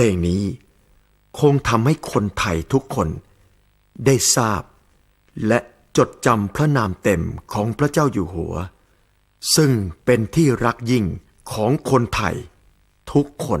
ลงนี้ คงทำให้คนไทยทุกคน ได้ทราบ และจดจำพระนามเต็มของพระเจ้าอยู่หัว ซึ่งเป็นที่รักยิ่งของคนไทยทุกคน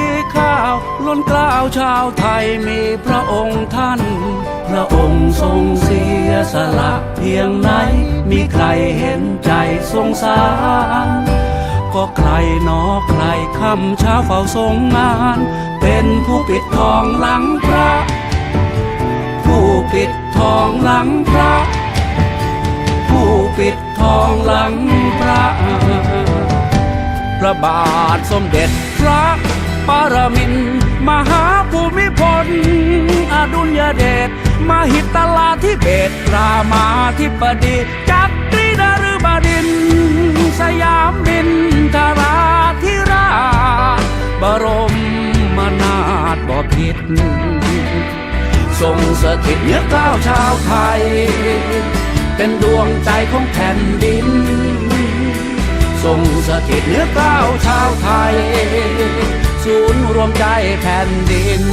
ี ข้าวล้นกล้าวชาวไทยมีพระองค์ท่าน พระองค์ทรงเสียสละเพียงไหน มีใครเห็นใจสงสารก็ใครนอใครคำเช้าเฝ้าทรงงาน เป็นผู้ปิดทองหลังพระ ผู้ปิดทองหลังพระ ผู้ปิดทองหลังพระพระบาทสมเด็จพระ ปรมิน มหาภูมิพล อดุลยเดชมหิตลาธิเบศรามาธิปดีจักรีนฤบดิน สยามบินทราธิราชบรมมนาถบพิตรทรงสถิตเนือก้าวชาวไทย เป็นดวงใจของแผ่นดิน ทรงสถิตเนือก้าวชาวไทย ศูนย์รวมใจแผ่นดิน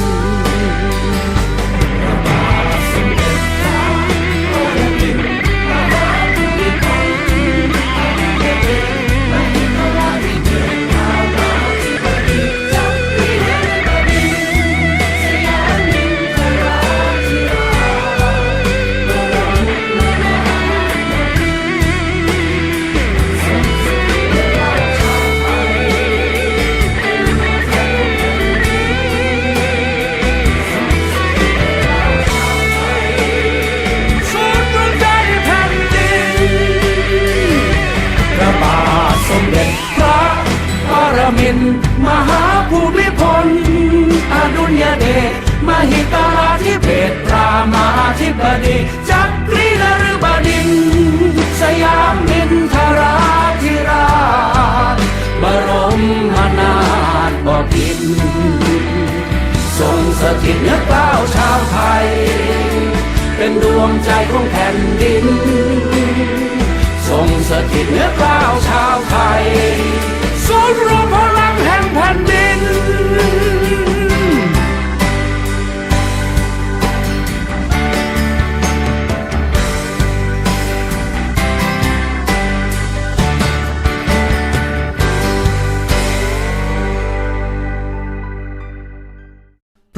บดีจักรีนฤบดิน สยามมินทราธิราชบรมมนาถบพิตรทรงสถิตเนือกล้าชาวไทย เป็นดวงใจของแผ่นดิน